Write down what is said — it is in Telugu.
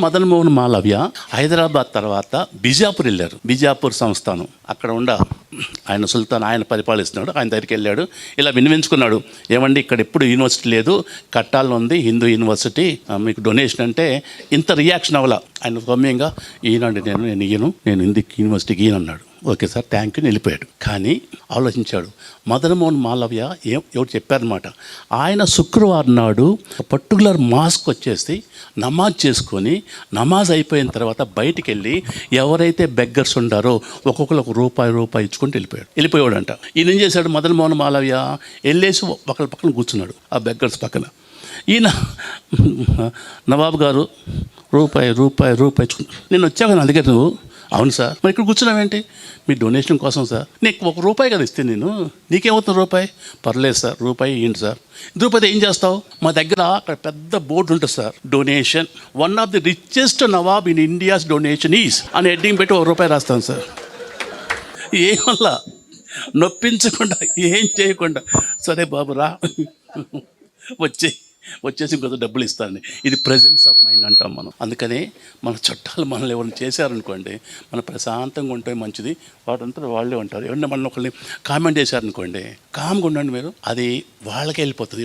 మదన్ మోహన్ మాలవ్య హైదరాబాద్ తర్వాత బిజాపూర్ వెళ్ళారు. బిజాపూర్ సంస్థానం. అక్కడ ఉండ ఆయన సుల్తాన్ ఆయన పరిపాలిస్తున్నాడు. ఆయన దగ్గరికి వెళ్ళాడు. ఇలా వినిపించుకున్నాడు ఏమండి ఇక్కడ ఎప్పుడు యూనివర్సిటీ లేదు. కట్టాలని ఉంది. హిందూ యూనివర్సిటీ. మీకు డొనేషన్ అంటే ఇంత రియాక్షన్ అవ్వాల. ఆయన గమ్యంగా ఈయనండి నేను నేను ఈయను నేను హిందీ యూనివర్సిటీకి ఈయన అన్నాడు ఓకే సార్ థ్యాంక్ యూ వెళ్ళిపోయాడు కానీ ఆలోచించాడు. మదనమోహన్ మాలవ్య ఏం ఎవరు చెప్పారనమాట ఆయన శుక్రవారం నాడు పర్టికులర్ మాస్క్ వచ్చేసి నమాజ్ చేసుకొని నమాజ్ అయిపోయిన తర్వాత బయటికి వెళ్ళి ఎవరైతే బెగ్గర్స్ ఉండారో ఒక్కొక్కరు ఒక రూపాయి రూపాయి ఇచ్చుకొని వెళ్ళిపోయాడు. వెళ్ళిపోయాడంట ఈయన ఏం చేశాడు? మదనమోహన్ మాలవ్య వెళ్ళేసి ఒకళ్ళ పక్కన కూర్చున్నాడు ఆ బెగ్గర్స్ పక్కన. ఈయన నవాబు గారు రూపాయి రూపాయి రూపాయి ఇచ్చుకున్నాడు నేను వచ్చాక నా దగ్గర నువ్వు? అవును సార్. మరి ఇక్కడ కూర్చున్నావేంటి మీ డొనేషన్ కోసం సార్. నీకు ఒక రూపాయి కదా ఇస్తే నేను. నీకేమవుతుంది రూపాయి? పర్లేదు సార్. రూపాయి ఏంటి సార్. రూపాయి ఏం చేస్తావు? మా దగ్గర అక్కడ పెద్ద బోర్డు ఉంటుంది sir. Donation. One of the richest nawab in India's donation is అని హెడ్డింగ్ పెట్టి ఒక రూపాయి రాస్తాను సార్. ఏమల్లా నొప్పించకుండా ఏం చేయకుండా. సరే బాబు రా. వచ్చే వచ్చేసి ఇంకొక డబ్బులు ఇస్తారని. ఇది ప్రజెన్స్ ఆఫ్ మైండ్ అంటాం మనం. అందుకనే మన చుట్టాలు మనల్ని ఎవరిని చేశారనుకోండి మన ప్రశాంతంగా ఉంటే మంచిది వాటంతా వాళ్ళే ఉంటారు. ఎవరైనా మనల్ని ఒకరిని కామెంట్ చేశారనుకోండి కామ్గా ఉండండి మీరు అది వాళ్ళకే వెళ్ళిపోతుంది.